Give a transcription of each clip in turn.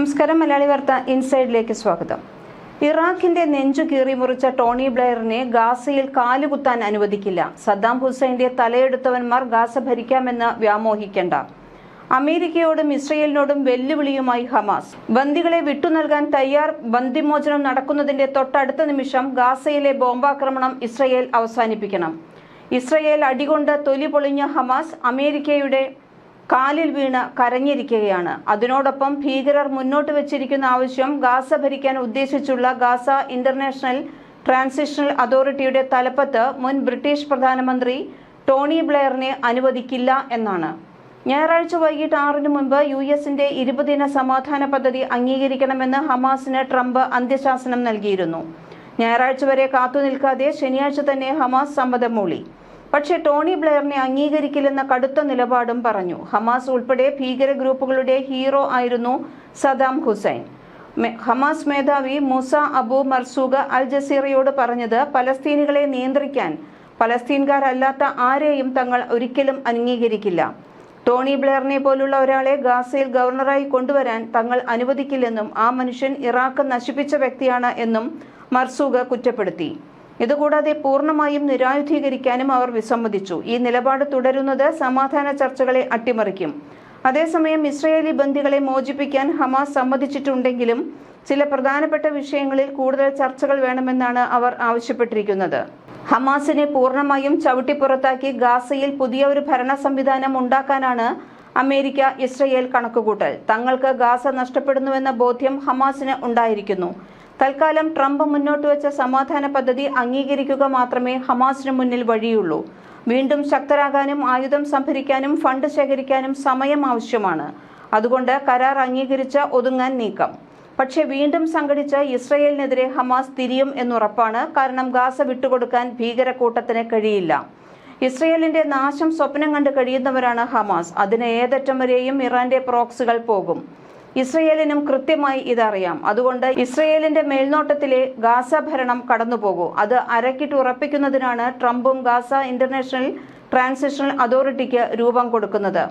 നമസ്കാരം മലയാളി വാർത്ത ഇൻസൈഡിലേക്ക് സ്വാഗതം. ഇറാഖിന്റെ നെഞ്ചു കീറി മുറിച്ച ടോണി ബ്ലെയറിനെ ഗാസയിൽ കാലുകുത്താൻ അനുവദിക്കില്ല. സദ്ദാം ഹുസൈന്റെ തലയെടുത്തവന്മാർ ഗാസ ഭരിക്കാമെന്ന് വ്യാമോഹിക്കേണ്ട. അമേരിക്കയോടും ഇസ്രയേലിനോടും വെല്ലുവിളിയുമായി ഹമാസ്. ബന്ദികളെ വിട്ടുനൽകാൻ തയ്യാർ ബന്ദിമോചനം നടക്കുന്നതിന്റെ തൊട്ടടുത്ത നിമിഷം ഗാസയിലെ ബോംബാക്രമണം ഇസ്രയേൽ അവസാനിപ്പിക്കണം. ഇസ്രയേൽ അടികൊണ്ട് തൊലി പൊളിഞ്ഞ ഹമാസ് അമേരിക്കയുടെ കാലിൽ വീണ് കരഞ്ഞിരിക്കുകയാണ്. അതിനോടൊപ്പം ഭീകരർ മുന്നോട്ട് വെച്ചിരിക്കുന്ന ആവശ്യം ഗാസ ഭരിക്കാൻ ഉദ്ദേശിച്ചുള്ള ഗാസ ഇന്റർനാഷണൽ ട്രാൻസിഷണൽ അതോറിറ്റിയുടെ തലപ്പത്ത് മുൻ ബ്രിട്ടീഷ് പ്രധാനമന്ത്രി ടോണി ബ്ലെയറിനെ അനുവദിക്കില്ല എന്നാണ്. ഞായറാഴ്ച വൈകിട്ട് ആറിന് മുൻപ് യു എസിന്റെ ഇരുപതിന സമാധാന പദ്ധതി അംഗീകരിക്കണമെന്ന് ഹമാസിന് ട്രംപ് അന്ത്യശാസനം നൽകിയിരുന്നു. ഞായറാഴ്ച വരെ കാത്തുനിൽക്കാതെ ശനിയാഴ്ച തന്നെ ഹമാസ് സമ്മതം മൂളി. പക്ഷേ ടോണി ബ്ലെയറിനെ അംഗീകരിക്കില്ലെന്ന കടുത്ത നിലപാടും പറഞ്ഞു. ഹമാസ് ഉൾപ്പെടെ ഭീകര ഗ്രൂപ്പുകളുടെ ഹീറോ ആയിരുന്നു സദാം ഹുസൈൻ. ഹമാസ് മേധാവി മൂസ അബു മർസൂഖ അൽ ജസീറയോട് പറഞ്ഞത് പലസ്തീനികളെ നിയന്ത്രിക്കാൻ പലസ്തീൻകാരല്ലാത്ത ആരെയും തങ്ങൾ ഒരിക്കലും അംഗീകരിക്കില്ല. ടോണി ബ്ലെയറിനെ പോലുള്ള ഒരാളെ ഗാസയിൽ ഗവർണറായി കൊണ്ടുവരാൻ തങ്ങൾ അനുവദിക്കില്ലെന്നും ആ മനുഷ്യൻ ഇറാഖ് നശിപ്പിച്ച വ്യക്തിയാണ് എന്നും മർസൂഖ കുറ്റപ്പെടുത്തി. ഇതുകൂടാതെ പൂർണമായും നിരായുധീകരിക്കാനും അവർ വിസമ്മതിച്ചു. ഈ നിലപാട് തുടരുന്നത് സമാധാന ചർച്ചകളെ അട്ടിമറിക്കും. അതേസമയം ഇസ്രയേലി ബന്ദികളെ മോചിപ്പിക്കാൻ ഹമാസ് സമ്മതിച്ചിട്ടുണ്ടെങ്കിലും ചില പ്രധാനപ്പെട്ട വിഷയങ്ങളിൽ കൂടുതൽ ചർച്ചകൾ വേണമെന്നാണ് അവർ ആവശ്യപ്പെട്ടിരിക്കുന്നത്. ഹമാസിനെ പൂർണമായും ചവിട്ടിപ്പുറത്താക്കി ഗാസയിൽ പുതിയ ഒരു ഭരണ സംവിധാനം ഉണ്ടാക്കാനാണ് അമേരിക്ക ഇസ്രയേൽ കണക്കുകൂട്ടൽ. തങ്ങൾക്ക് ഗാസ നഷ്ടപ്പെടുന്നുവെന്ന ബോധ്യം ഹമാസിന് ഉണ്ടായിരിക്കുന്നു. തൽക്കാലം ട്രംപ് മുന്നോട്ട് വെച്ച സമാധാന പദ്ധതി അംഗീകരിക്കുക മാത്രമേ ഹമാസിന് മുന്നിൽ വഴിയുള്ളൂ. വീണ്ടും ശക്തരാകാനും ആയുധം സംഭരിക്കാനും ഫണ്ട് ശേഖരിക്കാനും സമയം ആവശ്യമാണ്. അതുകൊണ്ട് കരാർ അംഗീകരിച്ച ഒതുങ്ങാൻ നീക്കം. പക്ഷേ വീണ്ടും സംഘടിച്ച ഇസ്രയേലിനെതിരെ ഹമാസ് തിരിയും എന്നുറപ്പാണ്. കാരണം ഗാസ വിട്ടുകൊടുക്കാൻ ഭീകരക്കൂട്ടത്തിന് കഴിയില്ല. ഇസ്രയേലിന്റെ നാശം സ്വപ്നം കണ്ട് കഴിയുന്നവരാണ് ഹമാസ്. അതിന് ഏതറ്റം വരെയും ഇറാന്റെ പ്രോക്സുകൾ പോകും. ഇസ്രയേലിനും കൃത്യമായി ഇതറിയാം. അതുകൊണ്ട് ഇസ്രയേലിന്റെ മേൽനോട്ടത്തിലെ ഗാസ ഭരണം കടന്നുപോകൂ. അത് അരക്കിട്ട് ഉറപ്പിക്കുന്നതിനാണ് ട്രംപും ഗാസ ഇന്റർനാഷണൽ ട്രാൻസിഷണൽ അതോറിറ്റിക്ക് രൂപം കൊടുക്കുന്നത്.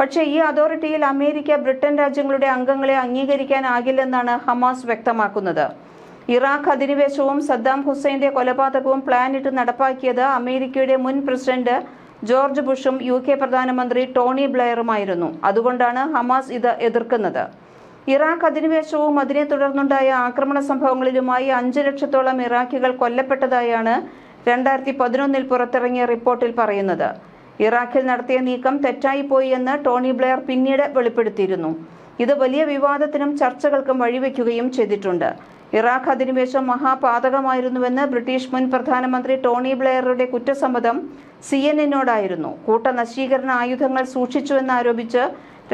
പക്ഷേ ഈ അതോറിറ്റിയിൽ അമേരിക്ക ബ്രിട്ടൻ രാജ്യങ്ങളുടെ അംഗങ്ങളെ അംഗീകരിക്കാനാകില്ലെന്നാണ് ഹമാസ് വ്യക്തമാക്കുന്നത്. ഇറാഖ് അധിനിവേശവും സദ്ദാം ഹുസൈന്റെ കൊലപാതകവും പ്ലാനിട്ട് നടപ്പാക്കിയത് അമേരിക്കയുടെ മുൻ പ്രസിഡന്റ് ജോർജ് ബുഷും യു കെ പ്രധാനമന്ത്രി ടോണി ബ്ലെയറുമായിരുന്നു. അതുകൊണ്ടാണ് ഹമാസ് ഇത് എതിർക്കുന്നത്. ഇറാഖ് അധിനിവേശവും അതിനെ തുടർന്നുണ്ടായ ആക്രമണ സംഭവങ്ങളിലുമായി അഞ്ച് ലക്ഷത്തോളം ഇറാഖികൾ കൊല്ലപ്പെട്ടതായാണ് രണ്ടായിരത്തി പതിനൊന്നിൽ പുറത്തിറങ്ങിയ റിപ്പോർട്ടിൽ പറയുന്നത്. ഇറാഖിൽ നടത്തിയ നീക്കം തെറ്റായിപ്പോയി എന്ന് ടോണി ബ്ലെയർ പിന്നീട് വെളിപ്പെടുത്തിയിരുന്നു. ഇത് വലിയ വിവാദത്തിനും ചർച്ചകൾക്കും വഴിവെക്കുകയും ചെയ്തിട്ടുണ്ട്. ഇറാഖ് അധിനിവേശം മഹാപാതകമായിരുന്നുവെന്ന് ബ്രിട്ടീഷ് മുൻ പ്രധാനമന്ത്രി ടോണി ബ്ലെയറുടെ കുറ്റസമ്മതം സി എൻ എന്നോടായിരുന്നു കൂട്ട നശീകരണ ആയുധങ്ങൾ സൂക്ഷിച്ചുവെന്നാരോപിച്ച്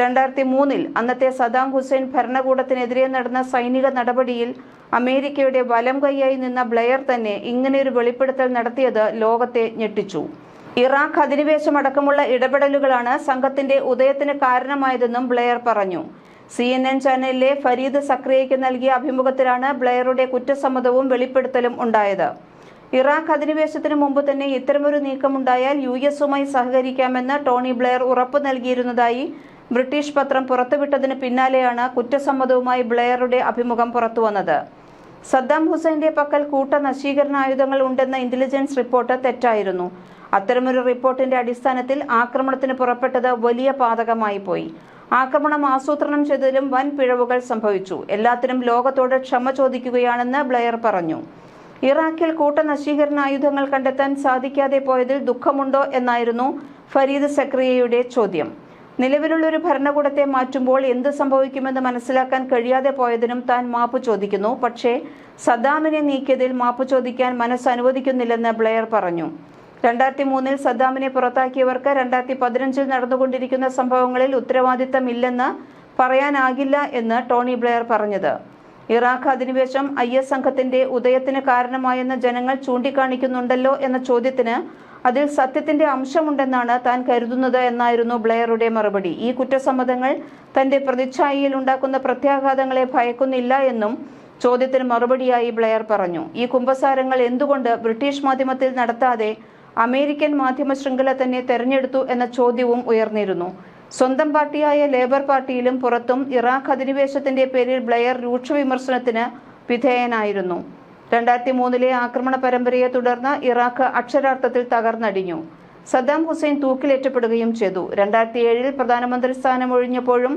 രണ്ടായിരത്തി മൂന്നിൽ അന്നത്തെ സദാം ഹുസൈൻ ഭരണകൂടത്തിനെതിരെ നടന്ന സൈനിക നടപടിയിൽ അമേരിക്കയുടെ വലം കൈയായി നിന്ന ബ്ലെയർ തന്നെ ഇങ്ങനെയൊരു വെളിപ്പെടുത്തൽ നടത്തിയത് ലോകത്തെ ഞെട്ടിച്ചു. ഇറാഖ് അധിനിവേശമടക്കമുള്ള ഇടപെടലുകളാണ് സംഘത്തിന്റെ ഉദയത്തിന് കാരണമായതെന്നും ബ്ലെയർ പറഞ്ഞു. സി എൻ എൻ ചാനലിലെ ഫരീദ് സക്രിയയ്ക്ക് നൽകിയ അഭിമുഖത്തിലാണ് ബ്ലെയറുടെ കുറ്റസമ്മതവും വെളിപ്പെടുത്തലും ഉണ്ടായത്. ഇറാഖ് അധിനിവേശത്തിന് മുമ്പ് തന്നെ ഇത്തരമൊരു നീക്കമുണ്ടായാൽ യു എസുമായി സഹകരിക്കാമെന്ന് ടോണി ബ്ലെയർ ഉറപ്പു നൽകിയിരുന്നതായി ബ്രിട്ടീഷ് പത്രം പുറത്തുവിട്ടതിന് പിന്നാലെയാണ് കുറ്റസമ്മതവുമായി ബ്ലെയറുടെ അഭിമുഖം പുറത്തുവന്നത്. സദ്ദാം ഹുസൈന്റെ പക്കൽ കൂട്ട നശീകരണ ആയുധങ്ങൾ ഉണ്ടെന്ന ഇന്റലിജൻസ് റിപ്പോർട്ട് തെറ്റായിരുന്നു. അത്തരമൊരു റിപ്പോർട്ടിന്റെ അടിസ്ഥാനത്തിൽ ആക്രമണത്തിന് പുറപ്പെട്ടത് വലിയ പാതകമായി പോയി ആക്രമണം ആസൂത്രണം ചെയ്തതിലും വൻ പിഴവുകൾ സംഭവിച്ചു. എല്ലാത്തിനും ലോകത്തോട് ക്ഷമ ചോദിക്കുകയാണെന്ന് ബ്ലെയർ പറഞ്ഞു. ഇറാഖിൽ കൂട്ടനശീകരണ ആയുധങ്ങൾ കണ്ടെത്താൻ സാധിക്കാതെ പോയതിൽ ദുഃഖമുണ്ടോ എന്നായിരുന്നു ഫരീദ് സക്രിയയുടെ ചോദ്യം. നിലവിലുള്ള ഒരു ഭരണകൂടത്തെ മാറ്റുമ്പോൾ എന്ത് സംഭവിക്കുമെന്ന് മനസ്സിലാക്കാൻ കഴിയാതെ പോയതിനും താൻ മാപ്പ് ചോദിക്കുന്നു. പക്ഷേ സദ്ദാമിനെ നീക്കിയതിൽ മാപ്പ് ചോദിക്കാൻ മനസ്സ് അനുവദിക്കുന്നില്ലെന്ന് ബ്ലെയർ പറഞ്ഞു. രണ്ടായിരത്തി മൂന്നിൽ സദ്ദാമിനെ പുറത്താക്കിയവർക്ക് രണ്ടായിരത്തി പതിനഞ്ചിൽ നടന്നുകൊണ്ടിരിക്കുന്ന സംഭവങ്ങളിൽ ഉത്തരവാദിത്തമില്ലെന്ന് പറയാനാകില്ല എന്ന് ടോണി ബ്ലെയർ പറഞ്ഞത്. ഇറാഖ് അധിനിവേശം ഐ എസ് സംഘത്തിന്റെ ഉദയത്തിന് കാരണമായെന്ന് ജനങ്ങൾ ചൂണ്ടിക്കാണിക്കുന്നുണ്ടല്ലോ എന്ന ചോദ്യത്തിന് അതിൽ സത്യത്തിന്റെ അംശമുണ്ടെന്നാണ് താൻ കരുതുന്നത് എന്നായിരുന്നു ബ്ലെയറുടെ മറുപടി. ഈ കുറ്റസമ്മതങ്ങൾ തന്റെ പ്രതിച്ഛായയിൽ ഉണ്ടാക്കുന്ന പ്രത്യാഘാതങ്ങളെ ഭയക്കുന്നില്ല എന്നും ചോദ്യത്തിന് മറുപടിയായി ബ്ലെയർ പറഞ്ഞു. ഈ കുമ്പസാരങ്ങൾ എന്തുകൊണ്ട് ബ്രിട്ടീഷ് മാധ്യമത്തിൽ നടത്താതെ അമേരിക്കൻ മാധ്യമ ശൃംഖല തന്നെ തെരഞ്ഞെടുത്തു എന്ന ചോദ്യവും ഉയർന്നിരുന്നു. സ്വന്തം പാർട്ടിയായ ലേബർ പാർട്ടിയിലും പുറത്തും ഇറാഖ് അധിനിവേശത്തിന്റെ പേരിൽ ബ്ലെയർ രൂക്ഷ വിമർശനത്തിന് വിധേയനായിരുന്നു. രണ്ടായിരത്തി മൂന്നിലെ ആക്രമണ പരമ്പരയെ തുടർന്ന് ഇറാഖ് അക്ഷരാർത്ഥത്തിൽ തകർന്നടിഞ്ഞു. സദ്ദാം ഹുസൈൻ തൂക്കിലേറ്റപ്പെടുകയും ചെയ്തു. രണ്ടായിരത്തി ഏഴിൽ പ്രധാനമന്ത്രി സ്ഥാനം ഒഴിഞ്ഞപ്പോഴും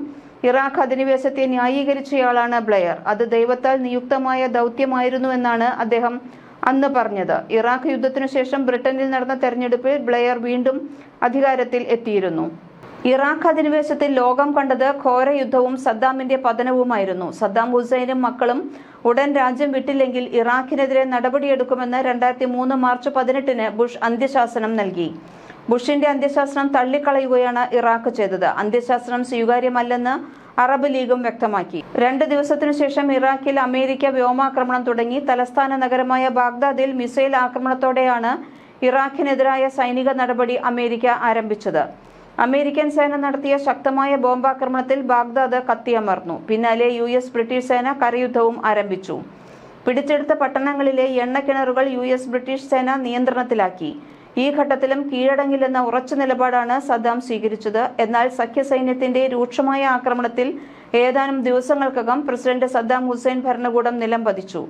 ഇറാഖ് അധിനിവേശത്തെ ന്യായീകരിച്ചയാളാണ് ബ്ലെയർ. അത് ദൈവത്താൽ നിയുക്തമായ ദൗത്യമായിരുന്നുവെന്നാണ് അദ്ദേഹം അന്ന് പറഞ്ഞത്. ഇറാഖ് യുദ്ധത്തിനു ശേഷം ബ്രിട്ടനിൽ നടന്ന തെരഞ്ഞെടുപ്പിൽ ബ്ലെയർ വീണ്ടും അധികാരത്തിൽ എത്തിയിരുന്നു. ഇറാഖ് അധിനിവേശത്തിൽ ലോകം കണ്ടത് ഘോര യുദ്ധവും സദ്ദാമിന്റെ പതനവുമായിരുന്നു. സദ്ദാം ഹുസൈനും മക്കളും ഉടൻ രാജ്യം വിട്ടില്ലെങ്കിൽ ഇറാഖിനെതിരെ നടപടിയെടുക്കുമെന്ന് രണ്ടായിരത്തി മൂന്ന് മാർച്ച് പതിനെട്ടിന് ബുഷ് അന്ത്യശാസനം നൽകി. ബുഷിന്റെ അന്ത്യശാസനം തള്ളിക്കളയുകയാണ് ഇറാഖ് ചെയ്തത്. അന്ത്യശാസനം സ്വീകാര്യമല്ലെന്ന് അറബ് ലീഗും വ്യക്തമാക്കി. രണ്ട് ദിവസത്തിനു ശേഷം ഇറാഖിൽ അമേരിക്ക വ്യോമാക്രമണം തുടങ്ങി. തലസ്ഥാന നഗരമായ ബാഗ്ദാദിൽ മിസൈൽ ആക്രമണത്തോടെയാണ് ഇറാഖിനെതിരായ സൈനിക നടപടി അമേരിക്ക ആരംഭിച്ചത്. അമേരിക്കൻ സേന നടത്തിയ ശക്തമായ ബോംബാക്രമണത്തിൽ ബാഗ്ദാദ് കത്തിയമർന്നു. പിന്നാലെ യു എസ് ബ്രിട്ടീഷ് സേന കരയുദ്ധവും ആരംഭിച്ചു. പിടിച്ചെടുത്ത പട്ടണങ്ങളിലെ എണ്ണക്കിണറുകൾ യു എസ് ബ്രിട്ടീഷ് സേന നിയന്ത്രണത്തിലാക്കി. ഈ ഘട്ടത്തിലും കീഴടങ്ങില്ലെന്ന ഉറച്ച നിലപാടാണ് സദ്ദാം സ്വീകരിച്ചത്. എന്നാൽ സഖ്യസൈന്യത്തിന്റെ രൂക്ഷമായ ആക്രമണത്തിൽ ഏതാനും ദിവസങ്ങൾക്കകം പ്രസിഡന്റ് സദ്ദാം ഹുസൈൻ ഭരണകൂടം നിലം പതിച്ചു.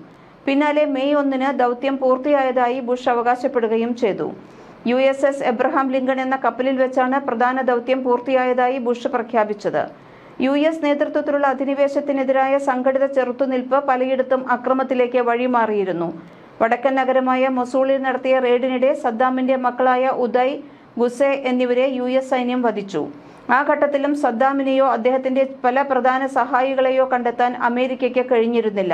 പിന്നാലെ മെയ് ഒന്നിന് ദൗത്യം പൂർത്തിയായതായി ബുഷ് അവകാശപ്പെടുകയും ചെയ്തു. U S S Abraham Lincoln എന്ന കപ്പലിൽ വെച്ചാണ് പ്രധാന ദൗത്യം പൂർത്തിയായതായി ബുഷ് പ്രഖ്യാപിച്ചത്. യു എസ് നേതൃത്വത്തിലുള്ള അധിനിവേശത്തിനെതിരായ സംഘടിത ചെറുത്തുനിൽപ്പ് പലയിടത്തും അക്രമത്തിലേക്ക് വഴിമാറിയിരുന്നു. വടക്കൻ നഗരമായ മൊസൂളിൽ നടത്തിയ റെയ്ഡിനിടെ സദ്ദാമിന്റെ മക്കളായ ഉദയ് ഗുസെ എന്നിവരെ യു എസ് സൈന്യം വധിച്ചു. ആ ഘട്ടത്തിലും സദ്ദാമിനെയോ അദ്ദേഹത്തിന്റെ പല പ്രധാന സഹായികളെയോ കണ്ടെത്താൻ അമേരിക്കയ്ക്ക് കഴിഞ്ഞിരുന്നില്ല.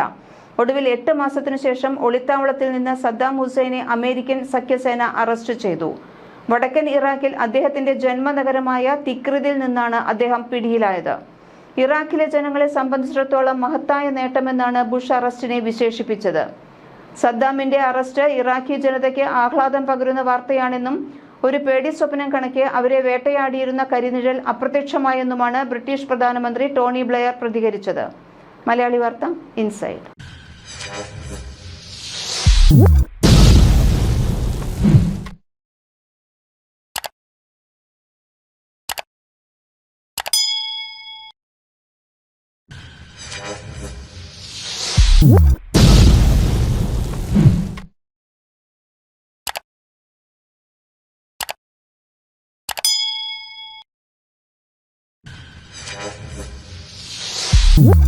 ഒടുവിൽ എട്ട് മാസത്തിനു ശേഷം ഒളിത്താവളത്തിൽ നിന്ന് സദ്ദാം ഹുസൈനെ അമേരിക്കൻ സഖ്യസേന അറസ്റ്റ് ചെയ്തു. വടക്കൻ ഇറാഖിൽ അദ്ദേഹത്തിന്റെ ജന്മനഗരമായ തിക്രിതിൽ നിന്നാണ് അദ്ദേഹം പിടിയിലായത്. ഇറാഖിലെ ജനങ്ങളെ സംബന്ധിച്ചിടത്തോളം മഹത്തായ നേട്ടമെന്നാണ് ബുഷ് അറസ്റ്റിനെ വിശേഷിപ്പിച്ചത്. സദ്ദാമിന്റെ അറസ്റ്റ് ഇറാഖി ജനതയ്ക്ക് ആഹ്ലാദം പകരുന്ന വാർത്തയാണെന്നും ഒരു പേടി സ്വപ്നം കണക്കെ അവരെ വേട്ടയാടിയിരുന്ന കരിനിഴൽ അപ്രത്യക്ഷമായെന്നുമാണ് ബ്രിട്ടീഷ് പ്രധാനമന്ത്രി ടോണി ബ്ലെയർ പ്രതികരിച്ചത്. മലയാളി വാർത്ത ഇൻസൈഡ്. Whoop!